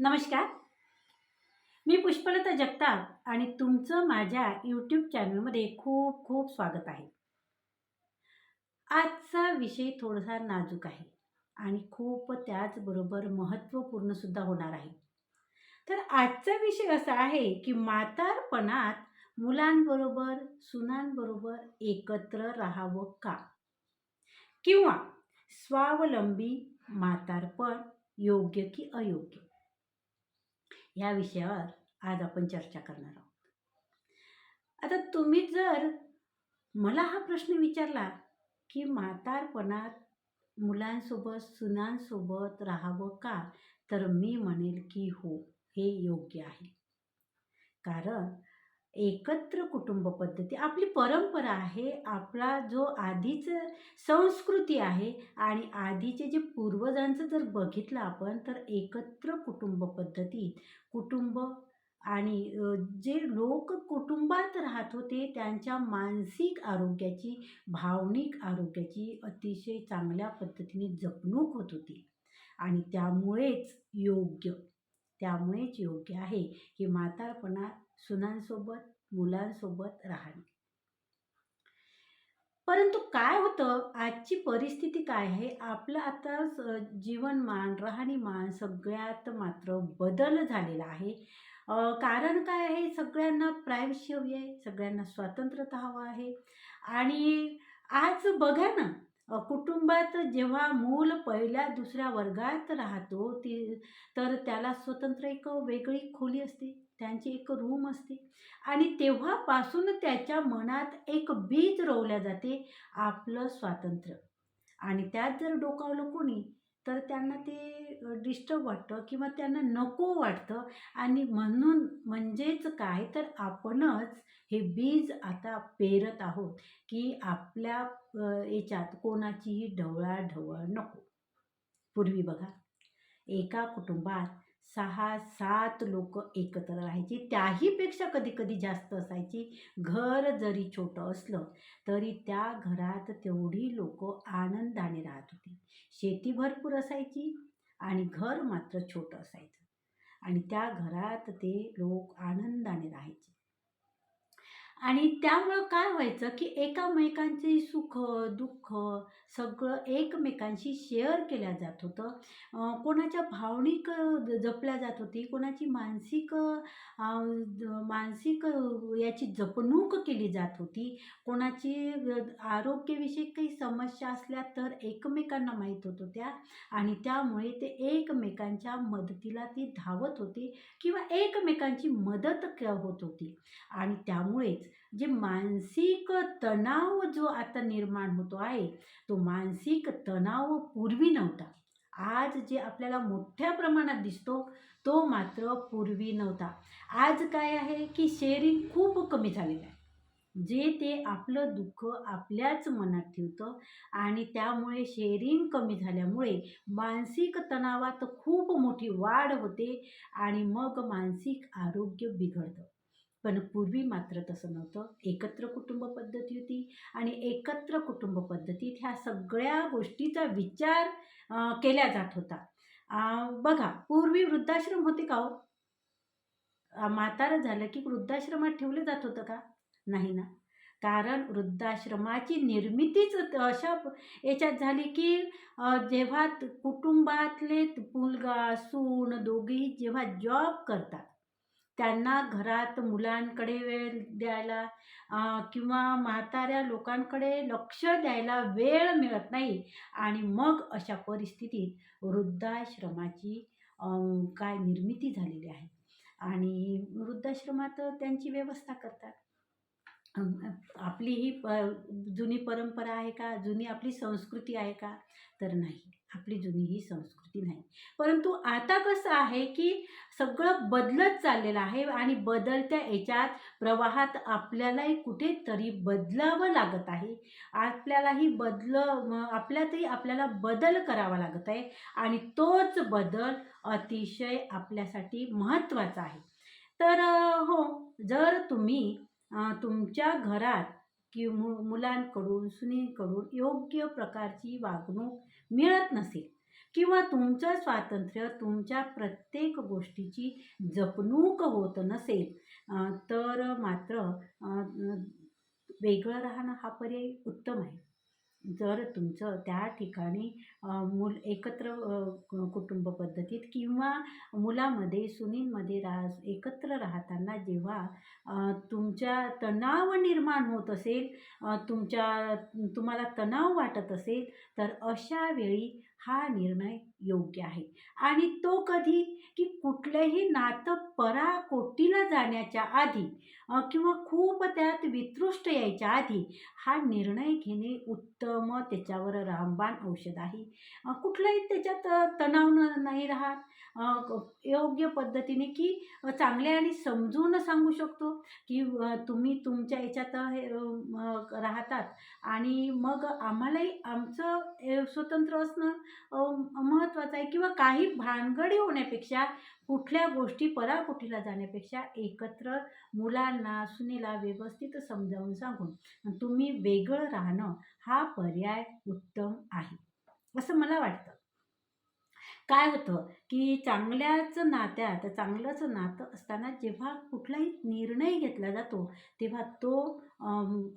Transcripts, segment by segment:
नमस्कार. मी पुष्पलता जगताप आणि तुमचं माझ्या यूट्यूब चॅनलमध्ये खूप खूप स्वागत आहे. आजचा विषय थोडासा नाजूक आहे आणि खूप त्याचबरोबर महत्त्वपूर्णसुद्धा होणार आहे. तर आजचा विषय असा आहे की म्हातारपणात मुलांबरोबर सुनांबरोबर एकत्र राहावं का? किंवा स्वावलंबी म्हातारपण योग्य की अयोग्य? ह्या विषयावर आज आपण चर्चा करणार आहोत. आता तुम्ही जर मला हा प्रश्न विचारला की म्हातारपणात मुलांसोबत सुनांसोबत राहावं का? तर मी म्हणेल की हो हे योग्य आहे. कारण एकत्र कुटुंब पद्धती. आपली परंपरा आहे आपला जो आधीच संस्कृती आहे आणि आधीचे जे पूर्वजांचं जर बघितलं आपण तर एकत्र कुटुंब पद्धतीत कुटुंब आणि जे लोक कुटुंबात राहत होते त्यांच्या मानसिक आरोग्याची भावनिक आरोग्याची अतिशय चांगल्या पद्धतीने जपणूक होत होती. आणि त्यामुळेच योग्य त्यामुळेच योग्य आहे की म्हातारपणा सुनांसोबत मुलांसोबत राहणे. परंतु काय होतं? आजची परिस्थिती काय आहे? आपलं आता स- जीवनमान राहणीमान सगळ्यात मात्र बदल झालेला आहे. कारण काय आहे? सगळ्यांना प्रायव्हसी हवी आहे सगळ्यांना स्वातंत्र्यता हवं आहे. आणि आज बघा ना कुटुंबात जेव्हा मूल पहिल्या दुसऱ्या वर्गात राहतो ती तर त्याला स्वतंत्र एक वेगळी खोली असते त्यांची एक रूम असते. आणि तेव्हापासून त्याच्या मनात एक बीज रोवल्या जाते आपलं स्वातंत्र्य. आणि त्यात जर डोकावलं कोणी तर त्यांना ते डिस्टर्ब वाटतं किंवा त्यांना नको वाटतं. आणि म्हणून म्हणजेच काय? तर आपणच हे बीज आता पेरत आहोत की आपल्या याच्यात कोणाचीही ढवळाढवळ नको. पूर्वी बघा एका कुटुंबात सहा सात लोक एकत्र राहायची. त्याहीपेक्षा कधी कधी जास्त असायची. घर जरी छोटं असलं तरी त्या घरात तेवढी लोक आनंदाने राहत होती. शेती भरपूर असायची आणि घर मात्र छोटं असायचं. आणि त्या घरात ते लोक आनंदाने राहायचे. आणि त्यामुळं काय व्हायचं की एकामेकांचे सुख दुःख सगळं एकमेकांशी शेअर केल्या जात होतं. कोणाच्या भावनिक जपल्या जात होती कोणाची मानसिक मानसिक याची जपणूक केली जात होती. कोणाची आरोग्यविषयी काही समस्या असल्या तर एकमेकांना माहीत होत होत्या आणि त्यामुळे ते एकमेकांच्या मदतीला ती धावत होती किंवा एकमेकांची मदत क होत होती. आणि त्यामुळेच जे मानसिक तणाव जो आता निर्माण होतो आहे तो मानसिक तणाव पूर्वी नव्हता. आज जे आपल्याला मोठ्या प्रमाणात दिसतो तो मात्र पूर्वी नव्हता. आज काय आहे की शेअरिंग खूप कमी झालेलं आहे. जे ते आपलं दुःख आपल्याच मनात ठेवतं आणि त्यामुळे शेअरिंग कमी झाल्यामुळे मानसिक तणावात खूप मोठी वाढ होते आणि मग मानसिक आरोग्य बिघडतं. पण पूर्वी मात्र तसं नव्हतं. एकत्र कुटुंब पद्धती होती आणि एकत्र कुटुंब पद्धतीत ह्या सगळ्या गोष्टीचा विचार केला जात होता. बघा पूर्वी वृद्धाश्रम होते का हो? म्हातारं झालं की वृद्धाश्रमात ठेवलं जात होतं का? नाही ना. कारण वृद्धाश्रमाची निर्मितीच अशा याच्यात झाली की जेव्हा कुटुंबातले मुलगा सून दोघेही जेव्हा जॉब करतात त्यांना घरात मुलांकडे वेळ द्यायला किंवा म्हाताऱ्या लोकांकडे लक्ष द्यायला वेळ मिळत नाही. आणि मग अशा परिस्थितीत वृद्धाश्रमाची काय निर्मिती झालेली आहे. आणि वृद्धाश्रमात त्यांची व्यवस्था करतात. आपली ही प जुनी परंपरा आहे का? जुनी आपली संस्कृती आहे का? तर नाही. आपली जुनी ही संस्कृती नाही. परंतु आता कसं आहे की सगळं बदलत चाललेलं आहे आणि बदलत्या याच्यात प्रवाहात आपल्यालाही कुठेतरी बदलावं लागत आहे. आपल्यालाही बदल आपल्यातही आपल्याला बदल करावा लागत आहे आणि तोच बदल अतिशय आपल्यासाठी महत्त्वाचा आहे. तर हो जर तुम्ही तुमच्या घरात कि मु मुलांकडून सुनींकडून योग्य प्रकारची वागणूक मिळत नसेल किंवा तुमचं स्वातंत्र्य तुमच्या प्रत्येक गोष्टीची जपणूक होत नसेल तर मात्र वेगळं राहणं हा पर्याय उत्तम आहे. जर तुमचं त्या ठिकाणी मूल एकत्र कुटुंब पद्धतीत किंवा मुलामध्ये, सुनींमध्ये राह एकत्र राहताना जेव्हा तुमच्या तणाव निर्माण होत असेल, तुमच्या तुम्हाला तणाव वाटत असेल, तर अशा वेळी हा निर्णय योग्य आहे. आणि तो कधी, की कुठलंही नातं पराकोटीला जाण्याच्या आधी किंवा खूप त्यात वितृष्ट यायच्या आधी हा निर्णय घेणे उत्तम त्याच्यावर रामबाण औषध आहे. कुठलाही त्याच्यात तणाव न नाही राहत. योग्य पद्धतीने की चांगले आणि समजून सांगू शकतो, की तुम्ही तुमच्या याच्यात हे राहतात आणि मग आम्हालाही आमचं स्वतंत्र असणं महत्त्वाचं आहे किंवा काही भानगडी होण्यापेक्षा, कुठल्या गोष्टी पराकुठीला जाण्यापेक्षा एकत्र मुलांना, सुनेला व्यवस्थित समजावून सांगून तुम्ही वेगळं राहणं हा पर्याय उत्तम आहे, असं मला वाटतं. काय होतं, की चांगल्याच नात्यात चांगलंच नातं असताना जेव्हा कुठलाही निर्णय घेतला जातो, तेव्हा तो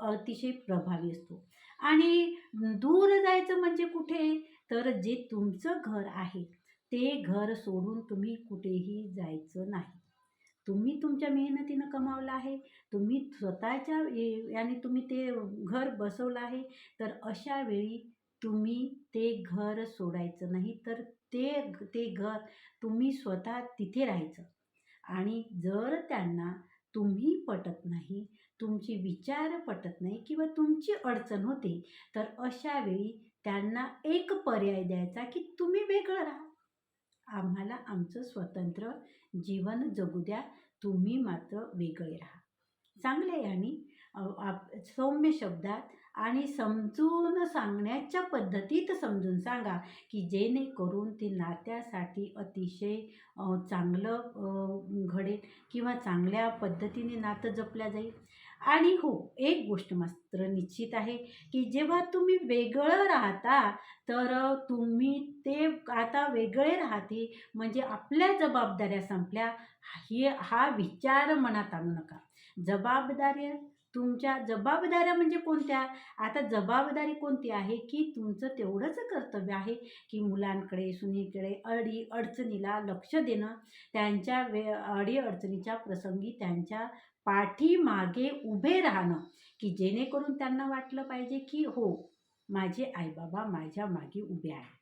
अतिशय प्रभावी असतो. आणि दूर जायचं म्हणजे कुठे? तर जे तुमचं घर आहे, ते घर सोडून तुम्ही कुठेही जायचं नाही. तुम्ही तुमच्या मेहनतीनं कमावलं आहे. तुम्ही स्वतःच्या याने तुम्ही ते घर बसवलं आहे. तर अशा वेळी तुम्ही ते घर सोडायचं नाही. तर ते ते घर तुम्ही स्वतः तिथे राहायचं. आणि जर त्यांना तुम्ही पटत नाही, तुमचे विचार पटत नाही किंवा तुमची अडचण होते, तर अशा वेळी त्यांना एक पर्याय द्यायचा, की तुम्ही वेगळं राहा. आम्हाला आमचं स्वतंत्र जीवन जगू द्या. तुम्ही मात्र वेगळे राहा. चांगले आणि आप सौम्य शब्दात आणि समजून सांगण्याच्या पद्धतीत समजून सांगा, की जेणेकरून ते नात्यासाठी अतिशय चांगलं घडेल किंवा चांगल्या पद्धतीने नातं जपलं जाईल. आणि हो, एक गोष्ट मात्र निश्चित आहे, की जेव्हा तुम्ही वेगळं राहता, तर तुम्ही ते आता वेगळे राहते म्हणजे आपल्या जबाबदाऱ्या संपल्या, हे हा विचार मनात आणू नका. जबाबदाऱ्या तुमच्या जबाबदाऱ्या म्हणजे कोणत्या? आता जबाबदारी कोणती आहे, की तुमचं तेवढंच कर्तव्य आहे, की मुलांकडे, सुनीकडे अडी-अडचणीला लक्ष देणं, त्यांच्या वे अडी-अडचणीच्या प्रसंगी त्यांच्या पाठीमागे उभे राहणं, की जेणेकरून त्यांना वाटलं पाहिजे, की हो, माझे आईबाबा माझ्या मागे उभे आहे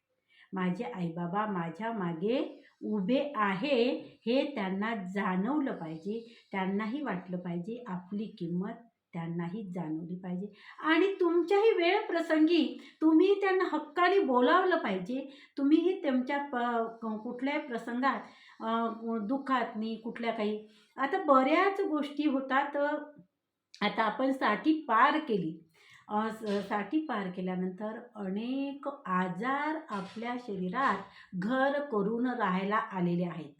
माझे आईबाबा माझ्या मागे उभे आहे, हे त्यांना जाणवलं पाहिजे. त्यांनाही वाटलं पाहिजे, आपली किंमत त्यांनाही जाणवली पाहिजे. आणि तुमच्याही वेळ प्रसंगी तुम्ही त्यांना हक्काने बोलावलं पाहिजे. तुम्हीही त्यांच्या प कुठल्याही प्रसंगात दुःखात नाही कुठल्या काही आता बऱ्याच गोष्टी होतात. आता आपण साठी पार केली. साठी पार केल्यानंतर अनेक आजार आपल्या शरीरात घर करून राहायला आलेले आहेत.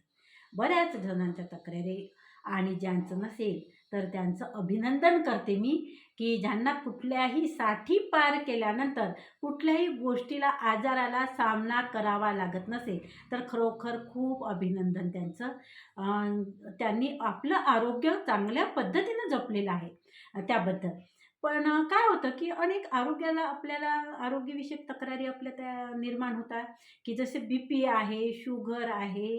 बऱ्याच जणांच्या तक्रारी आणि ज्यांचं नसेल, तर त्यांचं अभिनंदन करते मी, की ज्यांना कुठल्याही साठी पार केल्यानंतर कुठल्याही गोष्टीला, आजाराला सामना करावा लागत नसेल, तर खरोखर खूप अभिनंदन त्यांचं. त्यांनी आपलं आरोग्य चांगल्या पद्धतीनं जपलेलं आहे त्याबद्दल. पण काय होतं, की अनेक आरोग्याला आपल्याला आरोग्यविषयक तक्रारी आपल्या त्या निर्माण होतात, की जसे बी-पी आहे, शुगर आहे,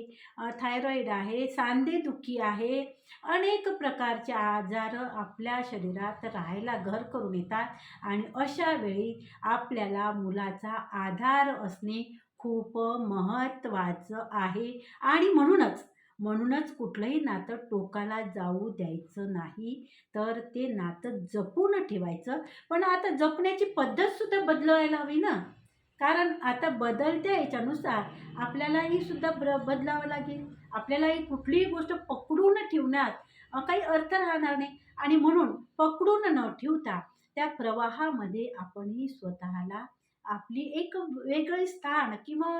थायरॉईड आहे, सांधेदुखी आहे. अनेक प्रकारचे आजार आपल्या शरीरात राहायला घर करून येतात आणि अशा वेळी आपल्याला मुलाचा आधार असणे खूप महत्त्वाचं आहे आणि म्हणूनच, म्हणूनच कुठलंही नातं टोकाला जाऊ द्यायचं नाही. तर ते नातं जपून ठेवायचं. पण आता जपण्याची पद्धतसुद्धा बदलायला हवी ना. कारण आता बदलत्या याच्यानुसार आपल्यालाही सुद्धा ब्र बदलावं लागेल. आपल्यालाही कुठलीही गोष्ट पकडून ठेवण्यात काही अर्थ राहणार नाही आणि म्हणून पकडून न ठेवता त्या प्रवाहामध्ये आपणही स्वतःला आपली एक वेगळे स्थान किंवा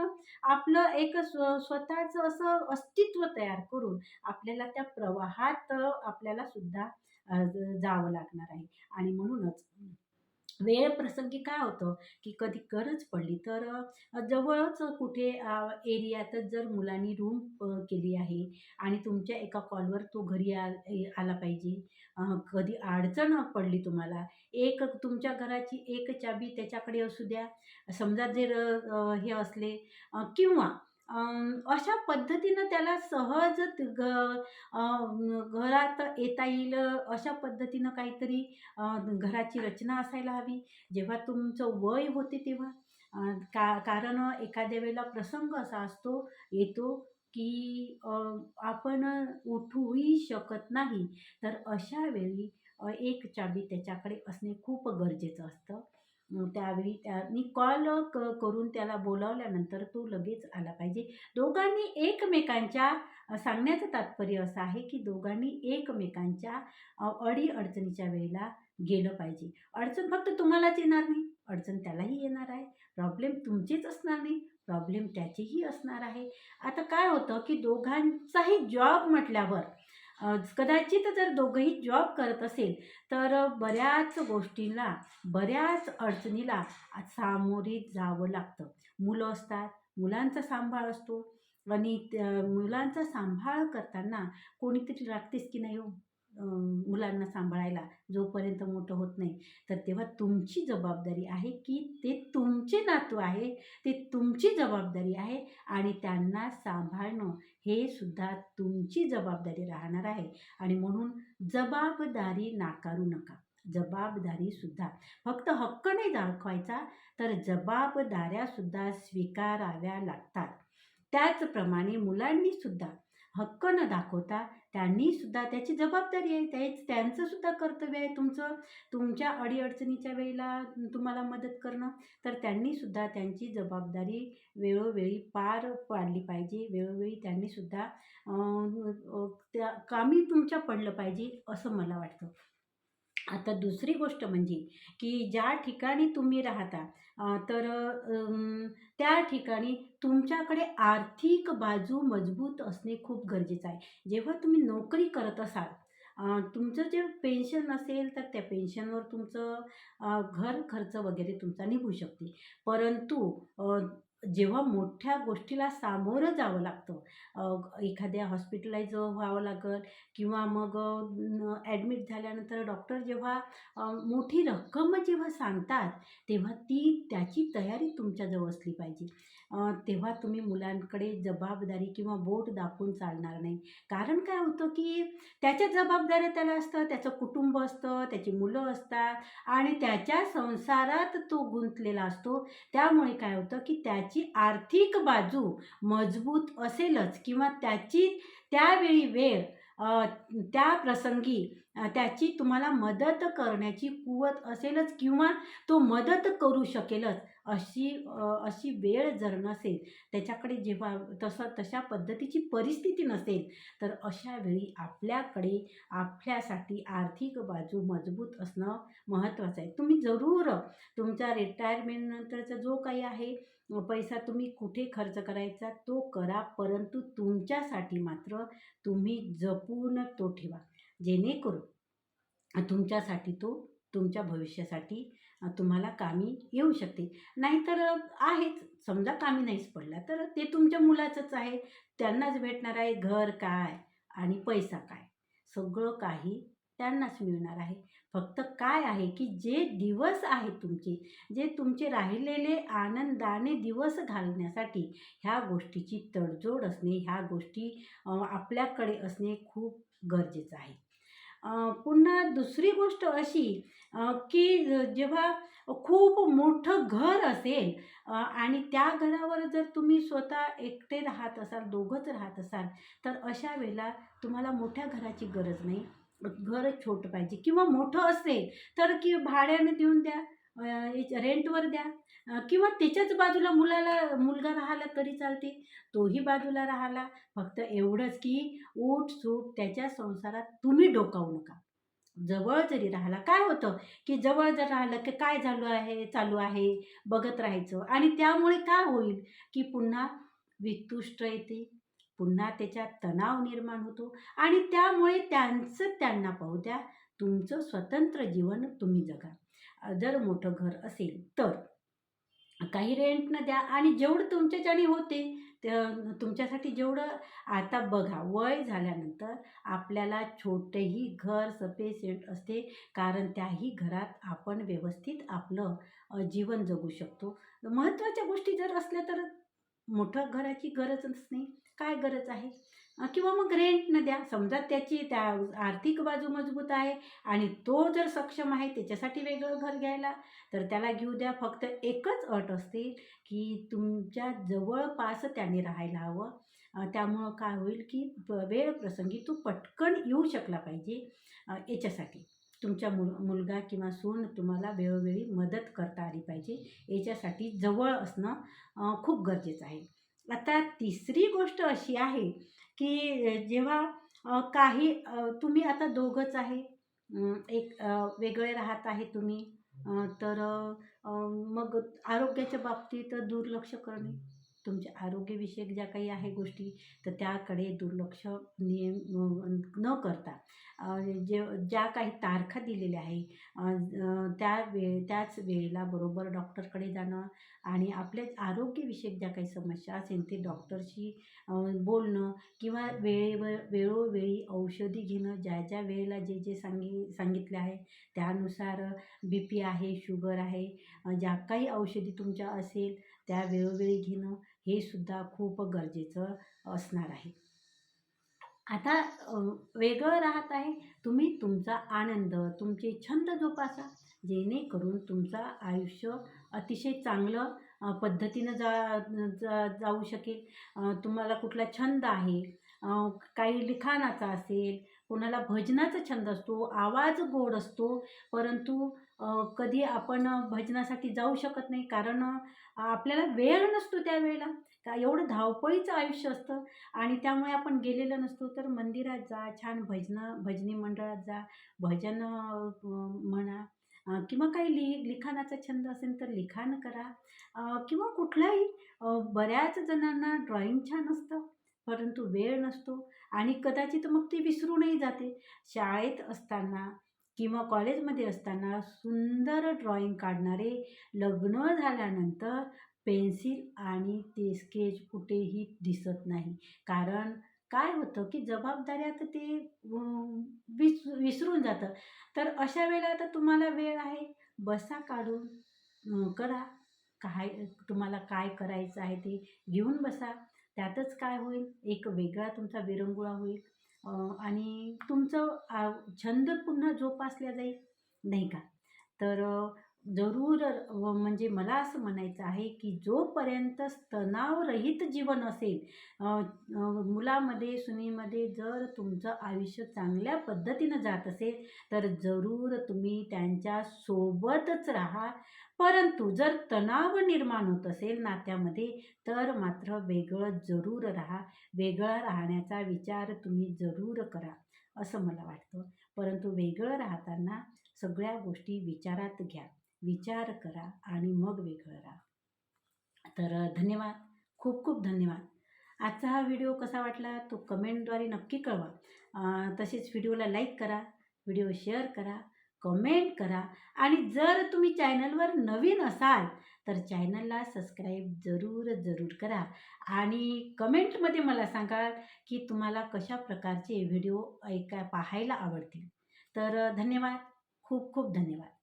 आपलं एक स्व स्वतःचं असं अस्तित्व तयार करून आपल्याला त्या प्रवाहात आपल्याला सुद्धा जावं लागणार आहे. आणि म्हणूनच वेळ प्रसंगी काय होतं, की कधी गरज पडली तर जवळच कुठे एरियातच जर मुलांनी रूम केली आहे आणि तुमच्या एका कॉलवर तो घरी आ आला पाहिजे. कधी अडचण पडली तुम्हाला, एक तुमच्या घराची एक चाबी त्याच्याकडे असू द्या. समजा जर हे असले किंवा अशा पद्धतीनं त्याला सहज ग घरात येता येईल अशा पद्धतीनं काहीतरी घराची रचना असायला हवी. जेव्हा तुमचं वय होते तेव्हा. का कारण एखाद्या वेळेला प्रसंग असा असतो येतो, की आपण उठूही शकत नाही. तर अशा वेळी एक चाबी त्याच्याकडे असणे खूप गरजेचं असतं. त्यावेळी त्यांनी कॉल क करून त्याला बोलावल्यानंतर तो लगेच आला पाहिजे. दोघांनी एकमेकांच्या सांगण्याचं तात्पर्य असं आहे, की दोघांनी एकमेकांच्या अडी-अडचणीच्या वेळेला गेलं पाहिजे. अडचण फक्त तुम्हालाच येणार नाही, अडचण त्यालाही येणार आहे. प्रॉब्लेम तुमचेच असणार नाही, प्रॉब्लेम त्याचेही असणार आहे. आता काय होतं, की दोघांचाही जॉब म्हटल्यावर कदाचित जर दोघंही जॉब करत असेल, तर बऱ्याच गोष्टींना, बऱ्याच अडचणीला सामोरे जावं लागतं. मुलं असतात, मुलांचा सांभाळ असतो आणि मुलांचा सांभाळ करताना कोणीतरी लागतेच की नाही हो मुलांना सांभाळायला जोपर्यंत मोठं होत नाही. तर तेव्हा तुमची जबाबदारी आहे, की ते तुमचे नातू आहे, ते तुमची जबाबदारी आहे आणि त्यांना सांभाळणं हे सुद्धा तुमची जबाबदारी राहणार आहे आणि म्हणून जबाबदारी नाकारू नका. जबाबदारीसुद्धा फक्त हक्क नाही दाखवायचा, तर जबाबदाऱ्यासुद्धा स्वीकाराव्या लागतात. त्याचप्रमाणे मुलांनीसुद्धा हक्क न दाखवता त्यांनीसुद्धा त्याची जबाबदारी आहे. त्याच त्यांचं सुद्धा कर्तव्य आहे तुमचं तुमच्या अडीअडचणीच्या वेळेला तुम्हाला मदत करणं. तर त्यांनीसुद्धा त्यांची जबाबदारी वेळोवेळी पार पाडली पाहिजे. वेळोवेळी त्यांनीसुद्धा सुद्धा त्या कामी तुमच्या पडलं पाहिजे, असं मला वाटतं. आता दुसरी गोष्ट म्हणजे, की ज्या ठिकाणी तुम्ही राहता तर त्या ठिकाणी तुमच्याकडे आर्थिक बाजू मजबूत असणे खूप गरजेचं आहे. जेव्हा तुम्ही नोकरी करत असाल, तुमचं जे पेन्शन असेल, तर त्या पेन्शनवर तुमचं घर खर्च वगैरे तुमचा निघू शकते. परंतु जेव्हा मोठ्या गोष्टीला सामोरं जावं लागतं, एखाद्या हॉस्पिटलाइज व्हावं लागल किंवा मग ॲडमिट झाल्यानंतर डॉक्टर जेव्हा मोठी रक्कम जेव्हा सांगतात, तेव्हा ती त्याची तयारी तुमच्याजवळ असली पाहिजे. तेव्हा तुम्ही मुलांकडे जबाबदारी किंवा बोट दाखवून चालणार नाही. कारण काय होतं, की त्याच्या जबाबदाऱ्या त्याला असतं, त्याचं कुटुंब असतं, त्याची मुलं असतात आणि त्याच्या संसारात तो गुंतलेला असतो. त्यामुळे काय होतं, की त्याची आर्थिक बाजू मजबूत असेलच किंवा त्याची त्यावेळी वेळ त्या प्रसंगी त्याची तुम्हाला मदत करण्याची कुवत असेलच किंवा तो मदत करू शकेलच अशी अशी वेळ जर नसेल, त्याच्याकडे जेव्हा तसं तशा पद्धतीची परिस्थिती नसेल, तर अशा वेळी आपल्याकडे आपल्यासाठी आर्थिक बाजू मजबूत असणं महत्त्वाचं आहे. तुम्ही जरूर तुमच्या रिटायरमेंटनंतरचा जो काही आहे पैसा तुम्ही कुठे खर्च करायचा तो करा, परंतु तुमच्यासाठी मात्र तुम्ही जपून तो ठेवा. जेणेकरून तुमच्यासाठी तो तुमच्या भविष्यासाठी तुम्हाला कामी येऊ शकते. नाहीतर आहेच समजा कामी नाहीच पडला, तर ते तुमच्या मुलाचंच आहे. त्यांनाच भेटणार आहे घर काय आणि पैसा काय, सगळं काही त्यांनाच मिळणार आहे. फक्त काय आहे, की जे दिवस आहेत तुमचे, जे तुमचे राहिलेले आनंदाने दिवस घालवण्यासाठी ह्या गोष्टीची तडजोड असणे, ह्या गोष्टी आपल्याकडे असणे खूप गरजेचं आहे. पुन्हा दुसरी गोष्ट अशी की जेव्हा खूप मोठं घर असेल आणि त्या घरावर जर तुम्ही स्वतः एकटे राहत असाल, दोघंच राहत असाल, तर अशा वेळेला तुम्हाला मोठ्या घराची गरज नाही. घर छोटं पाहिजे किंवा मोठं असेल, तर की भाड्याने देऊन द्या, रेंटवर द्या किंवा त्याच्याच बाजूला मुलाला मुलगा राहिला तरी चालते, तोही बाजूला राहिला. फक्त एवढंच की ऊट सूट त्याच्या संसारात तुम्ही डोकावू नका. जवळ जरी राहिला काय होतं, की जवळ जर राहिलं, की काय चालू आहे, चालू आहे, बघत राहायचं आणि त्यामुळे काय होईल, की पुन्हा वितुष्ट येते, पुन्हा त्याच्यात तणाव निर्माण होतो आणि त्यामुळे त्यांचं त्यांना पाहू द्या. तुमचं स्वतंत्र जीवन तुम्ही जगा. जर मोठं घर असेल तर. काही रेंटनं द्या आणि जेवढं तुमच्याच्याने होते तुमच्यासाठी जेवढं आता बघा वय झाल्यानंतर आपल्याला छोटेही घर सफिशियंट असते कारण त्याही घरात आपण व्यवस्थित आपलं जीवन जगू शकतो. महत्त्वाच्या गोष्टी जर असल्या तर मोठं घराची गरजच नाही. काय गरज आहे? किंवा मग रेंटनं द्या समजा त्याची त्या आर्थिक बाजू मजबूत आहे आणि तो जर सक्षम आहे त्याच्यासाठी वेगळं घर घ्यायला तर त्याला घेऊ द्या. फक्त एकच अट असते की तुमच्या जवळपास त्याने राहायला हवं. त्यामुळं काय होईल की प वेळ प्रसंगी तू पटकन येऊ शकला पाहिजे याच्यासाठी. तुमच्या मुल मुलगा किंवा सून तुम्हाला वेळोवेळी मदत करता आली पाहिजे. याच्यासाठी जवळ असणं खूप गरजेचं आहे. आता तिसरी गोष्ट अशी आहे की जेव्हा काही तुम्ही आता दोघंच आहे एक वेगळे राहत आहे तुम्ही तर मग आरोग्याच्या बाबतीत दुर्लक्ष करणे. तुमच्या आरोग्यविषयक ज्या काही आहे गोष्टी तर त्याकडे दुर्लक्ष नियम न करता जे ज्या काही तारखा दिलेल्या आहे त्या वे त्याच वेळेला बरोबर डॉक्टरकडे जाणं आणि आपल्या आरोग्यविषयक ज्या काही समस्या असेल ते डॉक्टरशी बोलणं किंवा वेळेवर वेळोवेळी औषधी घेणं ज्या ज्या वेळेला जे जे सांगी सांगितले आहे त्यानुसार बी पी आहे शुगर आहे ज्या काही औषधी तुमच्या असेल त्या वेळोवेळी घेणं हे सुद्धा खूप गरजेचं असणार आहे. आता वेगळं राहत आहे तुम्ही तुमचा आनंद तुमचे छंद जोपासा जेणेकरून तुमचं आयुष्य अतिशय चांगलं पद्धतीनं जा जा जाऊ शकेल. तुम्हाला कुठला छंद आहे काही लिखाणाचा असेल कोणाला भजनाचा छंद असतो आवाज गोड असतो परंतु कधी आपण भजनासाठी जाऊ शकत नाही. कारण आपल्याला वेळ नसतो त्यावेळेला. का एवढं धावपळीचं आयुष्य असतं. आणि त्यामुळे आपण गेलेलं नसतो. तर मंदिरात जा छान भजनं भजनी मंडळात जा. भजन म्हणा किंवा काही लि लिखाणाचा छंद असेल तर लिखाण करा. किंवा कुठलाही बऱ्याच जणांना ड्रॉइंग छान असतं. परंतु वेळ नसतो. आणि कदाचित मग ती विसरूनही जाते. शाळेत असताना किंवा कॉलेजमध्ये असताना सुंदर ड्रॉईंग काढणारे लग्न झाल्यानंतर पेन्सिल आणि ते स्केच कुठेही दिसत नाही. कारण काय होतं की जबाबदाऱ्या तर ते विस विसरून जातं. तर अशा वेळेला तर तुम्हाला वेळ आहे? बसा काढून करा. काय तुम्हाला काय करायचं आहे ते घेऊन बसा. त्यातच काय होईल? एक वेगळा तुमचा विरंगुळा होईल. आणि तुमचं छंद पुन्हा जोपासला जाईल? नाही का? तर जरूर म्हणजे मला असं म्हणायचं आहे की जोपर्यंत तणावरहित जीवन असेल मुलामध्ये सुनीमध्ये जर तुमचं आयुष्य चांगल्या पद्धतीनं जात असेल तर जरूर तुम्ही त्यांच्या सोबतच राहा. परंतु जर तणाव निर्माण होत असेल नात्यामध्ये तर मात्र वेगळं जरूर राहा. वेगळं राहण्याचा विचार तुम्ही जरूर करा असं मला वाटतं. परंतु वेगळं राहताना सगळ्या गोष्टी विचारात घ्या. विचार करा आणि मग वेगळं राहा. तर धन्यवाद. खूप खूप धन्यवाद. आजचा हा व्हिडिओ कसा वाटला तो कमेंटद्वारे नक्की कळवा. तसेच व्हिडिओला लाईक करा व्हिडिओ शेअर करा कमेंट करा आणि जर तुम्ही चॅनलवर नवीन असाल तर चॅनलला सबस्क्राईब जरूर जरूर करा आणि कमेंटमध्ये मला सांगा की तुम्हाला कशा प्रकारचे व्हिडिओ ऐका पाहायला आवडतील. तर धन्यवाद. खूप खूप धन्यवाद.